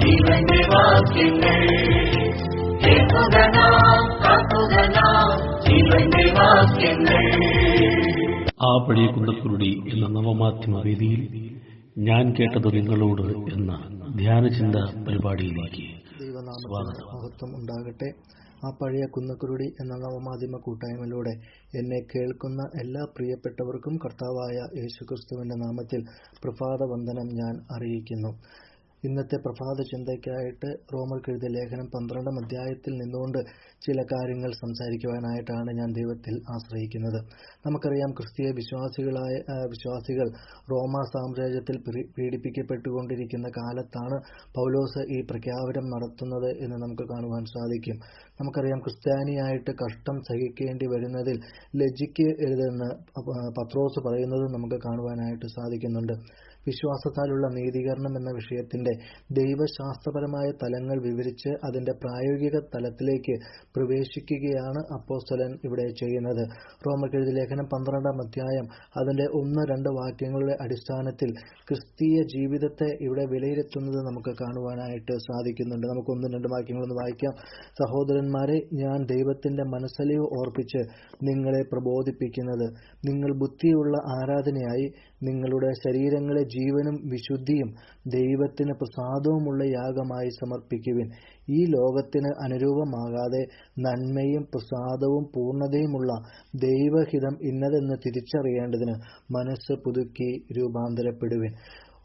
ജീവന്റെ വാക്യങ്ങൾ ജീവന്റെ വാക്യങ്ങൾ ആ പഴയ കുണ്ടക്കുരുടി എന്ന നവമാധ്യമ വേദിയിൽ ഞാൻ കേട്ടത് നിങ്ങളോട് എന്ന ധ്യാനചിന്ത പരിപാടിയിലേക്ക് സ്വാഗതം. ഉണ്ടാകട്ടെ ആ പഴയ കുന്നക്കുരുടി എന്ന നവമാധ്യമ കൂട്ടായ്മയിലൂടെ എന്നെ കേൾക്കുന്ന എല്ലാ പ്രിയപ്പെട്ടവർക്കും കർത്താവായ യേശുക്രിസ്തുവിന്റെ നാമത്തിൽ പ്രഭാത വന്ദനം ഞാൻ അറിയിക്കുന്നു. ഇന്നത്തെ പ്രഭാത ചിന്തയ്ക്കായിട്ട് റോമർക്ക് എഴുതിയ ലേഖനം പന്ത്രണ്ടാം അധ്യായത്തിൽ നിന്നുകൊണ്ട് ചില കാര്യങ്ങൾ സംസാരിക്കുവാനായിട്ടാണ് ഞാൻ ദൈവത്തിൽ ആശ്രയിക്കുന്നത്. നമുക്കറിയാം ക്രിസ്തീയ വിശ്വാസികളായ വിശ്വാസികൾ റോമ സാമ്രാജ്യത്തിൽ പീഡിപ്പിക്കപ്പെട്ടുകൊണ്ടിരിക്കുന്ന കാലത്താണ് പൗലോസ് ഈ പ്രഖ്യാപനം നടത്തുന്നത് എന്ന് നമുക്ക് കാണുവാൻ സാധിക്കും. നമുക്കറിയാം ക്രിസ്ത്യാനിയായിട്ട് കഷ്ടം സഹിക്കേണ്ടി വരുന്നതിൽ ലജ്ജിക്കരുതെന്ന് എഴുതെന്ന് പത്രോസ് പറയുന്നത് നമുക്ക് കാണുവാനായിട്ട് സാധിക്കുന്നുണ്ട്. വിശ്വാസത്താലുള്ള നീതീകരണം എന്ന വിഷയത്തിന്റെ ദൈവശാസ്ത്രപരമായ തലങ്ങൾ വിവരിച്ച് അതിന്റെ പ്രായോഗിക തലത്തിലേക്ക് പ്രവേശിക്കുകയാണ് അപ്പോസ്തലൻ ഇവിടെ ചെയ്യുന്നത്. റോമക്കെഴുതി ലേഖനം പന്ത്രണ്ടാം അധ്യായം അതിന്റെ ഒന്ന് രണ്ട് വാക്യങ്ങളുടെ അടിസ്ഥാനത്തിൽ ക്രിസ്തീയ ജീവിതത്തെ ഇവിടെ വിലയിരുത്തുന്നത് നമുക്ക് കാണുവാനായിട്ട് സാധിക്കുന്നുണ്ട്. നമുക്ക് ഒന്നും രണ്ട് വാക്യങ്ങളൊന്ന് വായിക്കാം. സഹോദരന്മാരെ ഞാൻ ദൈവത്തിന്റെ മനസ്സലിവ് ഓർപ്പിച്ച് നിങ്ങളെ പ്രബോധിപ്പിക്കുന്നത്. നിങ്ങൾ ബുദ്ധിയുള്ള ആരാധനയായി നിങ്ങളുടെ ശരീരങ്ങളെ ജീവനും വിശുദ്ധിയും ദൈവത്തിന് പ്രസാദവുമുള്ള യാഗമായി സമർപ്പിക്കുവിൻ. ഈ ലോകത്തിന് അനുരൂപമാകാതെ നന്മയും പ്രസാദവും പൂർണതയുമുള്ള ദൈവഹിതം ഇന്നതെന്ന് തിരിച്ചറിയേണ്ടതിന് മനസ്സ് പുതുക്കി രൂപാന്തരപ്പെടുവിൻ.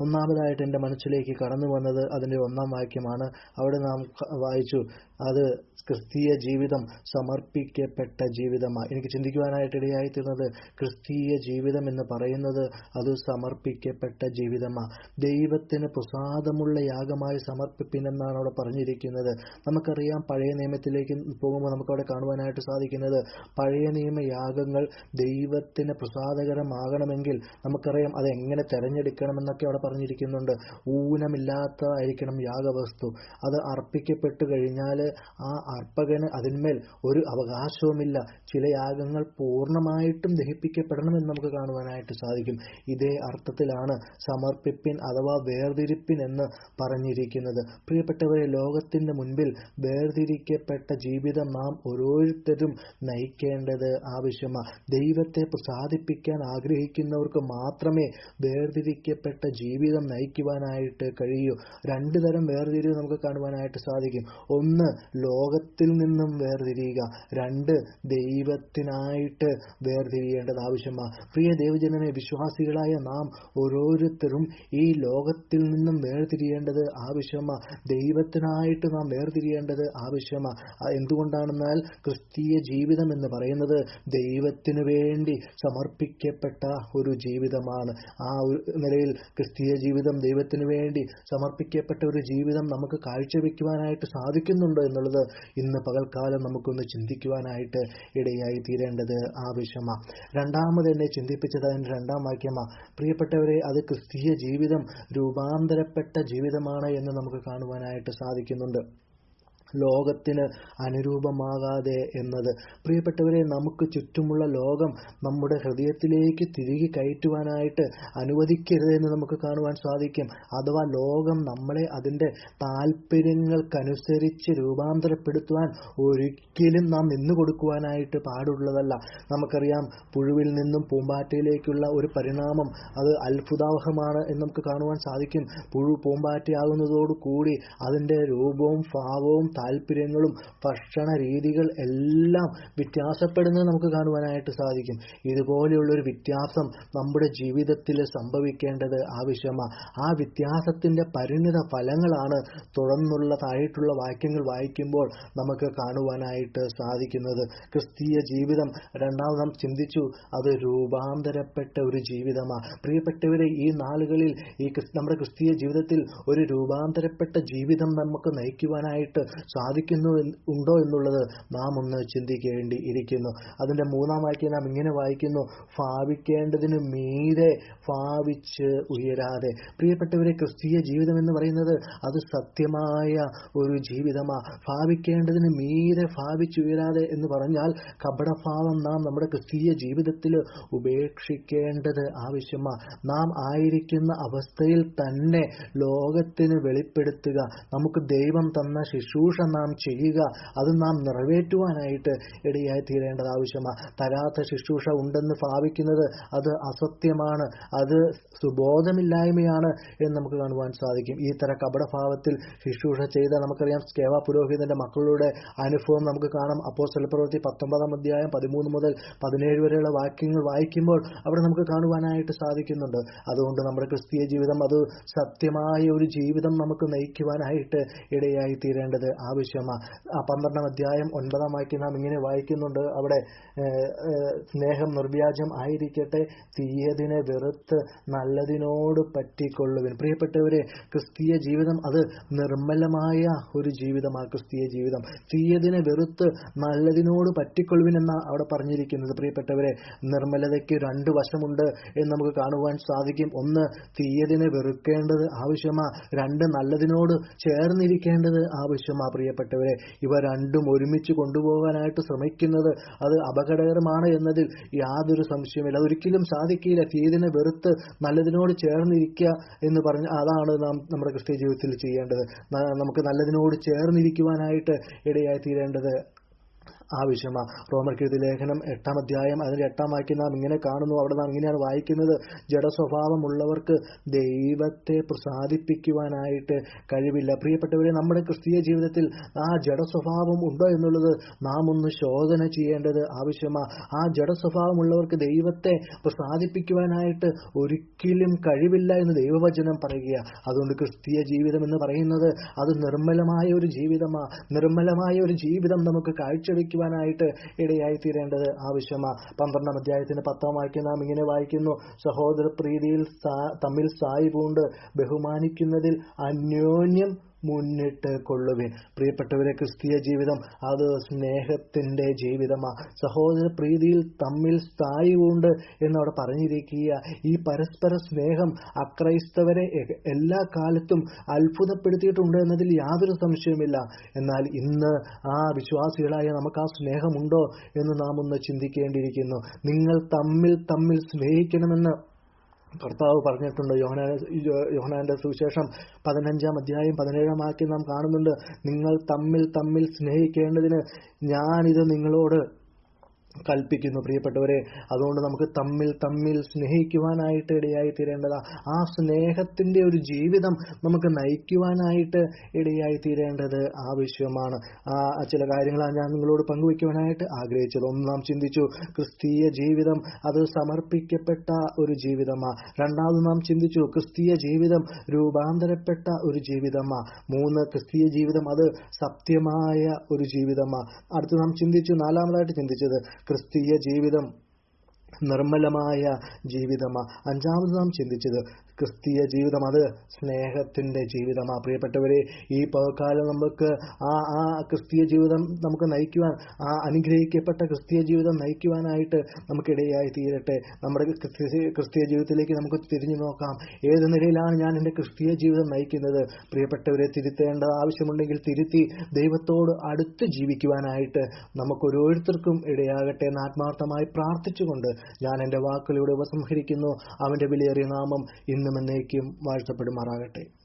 ഒന്നാമതായിട്ട് എന്റെ മനസ്സിലേക്ക് കടന്നു വന്നത് അതിന്റെ ഒന്നാം വാക്യമാണ്. അവിടെ നാം വായിച്ചു അത് ക്രിസ്തീയ ജീവിതം സമർപ്പിക്കപ്പെട്ട ജീവിതമാണ് എനിക്ക് ചിന്തിക്കുവാനായിട്ട് ഇടയായിത്തീർന്നത് ക്രിസ്തീയ ജീവിതം എന്ന് പറയുന്നത് അത് സമർപ്പിക്കപ്പെട്ട ജീവിതമാണ് ദൈവത്തിന് പ്രസാദമുള്ള യാഗമായി സമർപ്പിപ്പിനെന്നാണ് അവിടെ പറഞ്ഞിരിക്കുന്നത്. നമുക്കറിയാം പഴയ നിയമത്തിലേക്ക് പോകുമ്പോൾ നമുക്ക് അവിടെ കാണുവാനായിട്ട് സാധിക്കുന്നത് പഴയ നിയമ യാഗങ്ങൾ ദൈവത്തിന് പ്രസാദകരമാകണമെങ്കിൽ നമുക്കറിയാം അത് എങ്ങനെ തെരഞ്ഞെടുക്കണമെന്നൊക്കെ അവിടെ പറഞ്ഞിരിക്കുന്നുണ്ട്. ഊനമില്ലാത്തതായിരിക്കണം യാഗവസ്തു. അത് അർപ്പിക്കപ്പെട്ടു കഴിഞ്ഞാൽ ആ അർപ്പകന് അതിന്മേൽ ഒരു അവകാശവുമില്ല. ചില യാഗങ്ങൾ പൂർണമായിട്ടും ദഹിപ്പിക്കപ്പെടണമെന്ന് നമുക്ക് കാണുവാനായിട്ട് സാധിക്കും. ഇതേ അർത്ഥത്തിലാണ് സമർപ്പിപ്പിൻ അഥവാ വേർതിരിപ്പിൻ എന്ന് പറഞ്ഞിരിക്കുന്നത്. പ്രിയപ്പെട്ടവരെ ലോകത്തിന്റെ മുൻപിൽ വേർതിരിക്കപ്പെട്ട ജീവിതം നാം ഓരോരുത്തരും നയിക്കേണ്ടത് ആവശ്യമാണ്. ദൈവത്തെ പ്രസാദിപ്പിക്കാൻ ആഗ്രഹിക്കുന്നവർക്ക് മാത്രമേ വേർതിരിക്കപ്പെട്ട ജീവിതം നയിക്കുവാനായിട്ട് കഴിയൂ. രണ്ടു തരം വേർതിരിവ് നമുക്ക് കാണുവാനായിട്ട് സാധിക്കും. ഒന്ന് ലോകത്തിൽ നിന്നും വേർതിരിയുക. രണ്ട് ദൈവത്തിനായിട്ട് വേർതിരിയേണ്ടത് ആവശ്യമാണ്. പ്രിയ ദൈവജനമേ വിശ്വാസികളായ നാം ഓരോരുത്തരും ഈ ലോകത്തിൽ നിന്നും വേർതിരിയേണ്ടത് ആവശ്യമാണ്. ദൈവത്തിനായിട്ട് നാം വേർതിരിയേണ്ടത് ആവശ്യമാണ്. എന്തുകൊണ്ടാണെന്നാൽ ക്രിസ്തീയ ജീവിതം എന്ന് പറയുന്നത് ദൈവത്തിനു വേണ്ടി സമർപ്പിക്കപ്പെട്ട ഒരു ജീവിതമാണ്. ആ നിലയിൽ ക്രിസ്തീയ ജീവിതം ദൈവത്തിന് വേണ്ടി സമർപ്പിക്കപ്പെട്ട ഒരു ജീവിതം നമുക്ക് കാഴ്ചവെക്കുവാനായിട്ട് സാധിക്കുന്നുണ്ടോ എന്നുള്ളത് ഇന്ന് പകൽക്കാലം നമുക്കൊന്ന് ചിന്തിക്കുവാനായിട്ട് ഇടയായി തീരേണ്ടത് ആവശ്യമാണ് രണ്ടാമത് എന്നെ ചിന്തിപ്പിച്ചത് അതിന്റെ രണ്ടാം വാക്യമാണ് പ്രിയപ്പെട്ടവരെ അത് ക്രിസ്തീയ ജീവിതം രൂപാന്തരപ്പെട്ട ജീവിതമാണ് എന്ന് നമുക്ക് കാണുവാനായിട്ട് സാധിക്കുന്നുണ്ട്. ലോകത്തിന് അനുരൂപമാകാതെ എന്നത്. പ്രിയപ്പെട്ടവരെ നമുക്ക് ചുറ്റുമുള്ള ലോകം നമ്മുടെ ഹൃദയത്തിലേക്ക് തിരികെ കയറ്റുവാനായിട്ട് അനുവദിക്കരുതെന്ന് നമുക്ക് കാണുവാൻ സാധിക്കും. അഥവാ ലോകം നമ്മളെ അതിന്റെ താല്പര്യങ്ങൾക്കനുസരിച്ച് രൂപാന്തരപ്പെടുത്തുവാൻ ഒരിക്കലും നാം നിന്നു കൊടുക്കുവാനായിട്ട് പാടുള്ളതല്ല. നമുക്കറിയാം പുഴുവിൽ നിന്നും പൂമ്പാറ്റയിലേക്കുള്ള ഒരു പരിണാമം അത് അത്ഭുതാവഹമാണ് എന്ന് നമുക്ക് കാണുവാൻ സാധിക്കും. പുഴു പൂമ്പാറ്റയാകുന്നതോടു കൂടി അതിന്റെ രൂപവും ഭാവവും താല്പര്യങ്ങളും ഭക്ഷണ രീതികൾ എല്ലാം വ്യത്യാസപ്പെടുന്നത് നമുക്ക് കാണുവാനായിട്ട് സാധിക്കും. ഇതുപോലെയുള്ള ഒരു വ്യത്യാസം നമ്മുടെ ജീവിതത്തിൽ സംഭവിക്കേണ്ടത് ആവശ്യമാണ് ആ വ്യത്യാസത്തിന്റെ പരിണിത ഫലങ്ങളാണ് തുടർന്നുള്ളതായിട്ടുള്ള വാക്യങ്ങൾ വായിക്കുമ്പോൾ നമുക്ക് കാണുവാനായിട്ട് സാധിക്കുന്നത്. ക്രിസ്തീയ ജീവിതം രണ്ടാമത് നാം ചിന്തിച്ചു അത് രൂപാന്തരപ്പെട്ട ഒരു ജീവിതമാണ് പ്രിയപ്പെട്ടവരെ ഈ നാളുകളിൽ ഈ നമ്മുടെ ക്രിസ്തീയ ജീവിതത്തിൽ ഒരു രൂപാന്തരപ്പെട്ട ജീവിതം നമുക്ക് നയിക്കുവാനായിട്ട് സാധിക്കുന്നു ഉണ്ടോ എന്നുള്ളത് നാം ഒന്ന് ചിന്തിക്കേണ്ടി ഇരിക്കുന്നു അതിന്റെ മൂന്നാം വാക്യം നാം ഇങ്ങനെ വായിക്കുന്നു ഭാവിക്കേണ്ടതിന് മീതെ ഭാവിച്ച് ഉയരാതെ. പ്രിയപ്പെട്ടവരെ ക്രിസ്തീയ ജീവിതം എന്ന് പറയുന്നത് അത് സത്യമായ ഒരു ജീവിതമാ. ഭാവിക്കേണ്ടതിന് മീതെ ഭാവിച്ചുയരാതെ എന്ന് പറഞ്ഞാൽ കപടഭാവം നാം നമ്മുടെ ക്രിസ്തീയ ജീവിതത്തിൽ ഉപേക്ഷിക്കേണ്ടത് ആവശ്യമാ. നാം ആയിരിക്കുന്ന അവസ്ഥയിൽ തന്നെ ലോകത്തിന് വെളിപ്പെടുത്തുക. നമുക്ക് ദൈവം തന്ന ശുശ്രൂഷ നാം ചെയ്യുക അത് നാം നിറവേറ്റുവാനായിട്ട് ഇടയായി തീരേണ്ടത് ആവശ്യമാണ്. തരാത്ത ശുശ്രൂഷ ഉണ്ടെന്ന് ഭാവിക്കുന്നത് അത് അസത്യമാണ് അത് സുബോധമില്ലായ്മയാണ് എന്ന് നമുക്ക് കാണുവാൻ സാധിക്കും. ഈ തര കപടഭാവത്തിൽ ശുശ്രൂഷ ചെയ്ത നമുക്കറിയാം സ്കേവ പുരോഹിതന്റെ മക്കളുടെ അനുഭവം നമുക്ക് കാണാം. അപ്പോൾ സ്ഥലപ്രവൃത്തി പത്തൊമ്പതാം അധ്യായം പതിമൂന്ന് മുതൽ പതിനേഴ് വരെയുള്ള വാക്യങ്ങൾ വായിക്കുമ്പോൾ അവിടെ നമുക്ക് കാണുവാനായിട്ട് സാധിക്കുന്നുണ്ട്. അതുകൊണ്ട് നമ്മുടെ ക്രിസ്തീയ ജീവിതം അത് സത്യമായ ഒരു ജീവിതം നമുക്ക് നയിക്കുവാനായിട്ട് ഇടയായി തീരേണ്ടത് ആവശ്യമാണ് ആ പന്ത്രണ്ടാം അധ്യായം ഒൻപതാം വാക്യം നാം ഇങ്ങനെ വായിക്കുന്നുണ്ട്. അവിടെ സ്നേഹം നിർവ്യാജം ആയിരിക്കട്ടെ തീയതിനെ വെറുത്ത് നല്ലതിനോട് പറ്റിക്കൊള്ളുവിൻ. പ്രിയപ്പെട്ടവരെ ക്രിസ്തീയ ജീവിതം അത് നിർമ്മലമായ ഒരു ജീവിതമാണ് ക്രിസ്തീയ ജീവിതം. തീയതിനെ വെറുത്ത് നല്ലതിനോട് പറ്റിക്കൊള്ളുവിൻ എന്ന അവിടെ പറഞ്ഞിരിക്കുന്നത്. പ്രിയപ്പെട്ടവരെ നിർമ്മലതയ്ക്ക് രണ്ട് വശമുണ്ട് എന്ന് നമുക്ക് കാണുവാൻ സാധിക്കും. ഒന്ന് തീയതിനെ വെറുക്കേണ്ടത് ആവശ്യമാണ് രണ്ട് നല്ലതിനോട് ചേർന്നിരിക്കേണ്ടത് ആവശ്യമാ. പ്രിയപ്പെട്ടവരെ ഇവ രണ്ടും ഒരുമിച്ച് കൊണ്ടുപോകാനായിട്ട് ശ്രമിക്കുന്നത് അത് അപകടകരമാണ് എന്നതിൽ യാതൊരു സംശയമില്ല അതൊരിക്കലും സാധിക്കില്ല തീയതിനെ വെറുത്ത് നല്ലതിനോട് ചേർന്നിരിക്കുക എന്ന് പറഞ്ഞ് അതാണ് നാം നമ്മുടെ ക്രിസ്ത്യ ജീവിതത്തിൽ ചെയ്യേണ്ടത്. നമുക്ക് നല്ലതിനോട് ചേർന്നിരിക്കുവാനായിട്ട് ഇടയായി തീരേണ്ടത് ആവശ്യമാണ് റോമർക്കെഴുതി ലേഖനം എട്ടാം അധ്യായം അതിന്റെ എട്ടാം വാക്യം നാം ഇങ്ങനെ കാണുന്നു. അവിടെ നാം ഇങ്ങനെയാണ് വായിക്കുന്നത്. ജഡസ്വഭാവമുള്ളവർക്ക് ദൈവത്തെ പ്രസാദിപ്പിക്കുവാനായിട്ട് കഴിവില്ല. പ്രിയപ്പെട്ടവരെ നമ്മുടെ ക്രിസ്തീയ ജീവിതത്തിൽ ആ ജഡസ്വഭാവം ഉണ്ടോ എന്നുള്ളത് നാം ഒന്ന് ശോധന ചെയ്യേണ്ടത് ആവശ്യമാണ് ആ ജഡസ്വഭാവമുള്ളവർക്ക് ദൈവത്തെ പ്രസാദിപ്പിക്കുവാനായിട്ട് ഒരിക്കലും കഴിവില്ല എന്ന് ദൈവവചനം പറയുക. അതുകൊണ്ട് ക്രിസ്തീയ ജീവിതം എന്ന് പറയുന്നത് അത് നിർമ്മലമായ ഒരു ജീവിതമാണ് നിർമ്മലമായ ഒരു ജീവിതം നമുക്ക് കാഴ്ചവെക്കുവാനായിട്ട് ഇടയായി തീരേണ്ടത് ആവശ്യമാണ് പന്ത്രണ്ടാം അധ്യായത്തിന്റെ പത്താം വാക്യം നാം ഇങ്ങനെ വായിക്കുന്നു. സഹോദര പ്രീതിയിൽ തമ്മിൽ സായി പൂണ്ട് ബഹുമാനിക്കുന്നതിൽ അന്യോന്യം മുന്നിട്ട് കൊള്ളുവിൻ. പ്രിയപ്പെട്ടവരെ ക്രിസ്തീയ ജീവിതം അത് സ്നേഹത്തിന്റെ ജീവിതമാ. സഹോദര പ്രീതിയിൽ തമ്മിൽ സ്ഥായിവുണ്ട് എന്നവിടെ പറഞ്ഞിരിക്കുക. ഈ പരസ്പര സ്നേഹം അക്രൈസ്തവരെ എല്ലാ കാലത്തും അത്ഭുതപ്പെടുത്തിയിട്ടുണ്ട് എന്നതിൽ യാതൊരു സംശയവുമില്ല. എന്നാൽ ഇന്ന് ആ വിശ്വാസികളായ നമുക്ക് ആ സ്നേഹമുണ്ടോ എന്ന് നാം ഒന്ന് ചിന്തിക്കേണ്ടിയിരിക്കുന്നു. നിങ്ങൾ തമ്മിൽ തമ്മിൽ സ്നേഹിക്കണമെന്ന് കർത്താവ് പറഞ്ഞിട്ടുണ്ട് യോഹന യോഹനാന്റെ സുവിശേഷം പതിനഞ്ചാം അധ്യായം പതിനേഴാം വാക്യം നാം കാണുന്നുണ്ട് നിങ്ങൾ തമ്മിൽ തമ്മിൽ സ്നേഹിക്കേണ്ടതിന് ഞാനിത് നിങ്ങളോട് കൽപ്പിക്കുന്നു. പ്രിയപ്പെട്ടവരെ അതുകൊണ്ട് നമുക്ക് തമ്മിൽ തമ്മിൽ സ്നേഹിക്കുവാനായിട്ട് ഇടയായി തീരേണ്ടതാ. ആ സ്നേഹത്തിന്റെ ഒരു ജീവിതം നമുക്ക് നയിക്കുവാനായിട്ട് ഇടയായി തീരേണ്ടത് ആവശ്യമാണ് ആ ചില കാര്യങ്ങളാണ് ഞാൻ നിങ്ങളോട് പങ്കുവയ്ക്കുവാനായിട്ട് ആഗ്രഹിച്ചത്. ഒന്ന് ചിന്തിച്ചു ക്രിസ്തീയ ജീവിതം അത് സമർപ്പിക്കപ്പെട്ട ഒരു ജീവിതമാ. രണ്ടാമത് നാം ചിന്തിച്ചു ക്രിസ്തീയ ജീവിതം രൂപാന്തരപ്പെട്ട ഒരു ജീവിതമാ. മൂന്ന് ക്രിസ്തീയ ജീവിതം അത് സത്യമായ ഒരു ജീവിതമാ. അടുത്ത് നാം ചിന്തിച്ചു നാലാമതായിട്ട് ചിന്തിച്ചത് ക്രിസ്തീയ ജീവിതം നിർമ്മലമായ ജീവിതമാ. അഞ്ചാമത് നാം ചിന്തിച്ചത് ക്രിസ്തീയ ജീവിതം അത് സ്നേഹത്തിന്റെ ജീവിതമാണ് പ്രിയപ്പെട്ടവരെ ഈ പകൽക്കാലം നമുക്ക് ആ ആ ക്രിസ്തീയ ജീവിതം നമുക്ക് നയിക്കുവാൻ ആ അനുഗ്രഹിക്കപ്പെട്ട ക്രിസ്തീയ ജീവിതം നയിക്കുവാനായിട്ട് നമുക്കിടയായി തീരട്ടെ. നമ്മുടെ ക്രിസ്തീയ ജീവിതത്തിലേക്ക് നമുക്ക് തിരിഞ്ഞു നോക്കാം. ഏത് നിലയിലാണ് ഞാൻ എന്റെ ക്രിസ്തീയ ജീവിതം നയിക്കുന്നത്? പ്രിയപ്പെട്ടവരെ തിരുത്തേണ്ട ആവശ്യമുണ്ടെങ്കിൽ തിരുത്തി ദൈവത്തോട് അടുത്ത് ജീവിക്കുവാനായിട്ട് നമുക്ക് ഓരോരുത്തർക്കും ഇടയാകട്ടെ എന്ന് ആത്മാർത്ഥമായി പ്രാർത്ഥിച്ചുകൊണ്ട് ഞാൻ എന്റെ വാക്കുകളിലൂടെ ഉപസംഹരിക്കുന്നു. അവന്റെ വിലയേറിയ നാമം ഇന്നും എന്നേക്കും വാഴ്ത്തപ്പെടുമാറാകട്ടെ.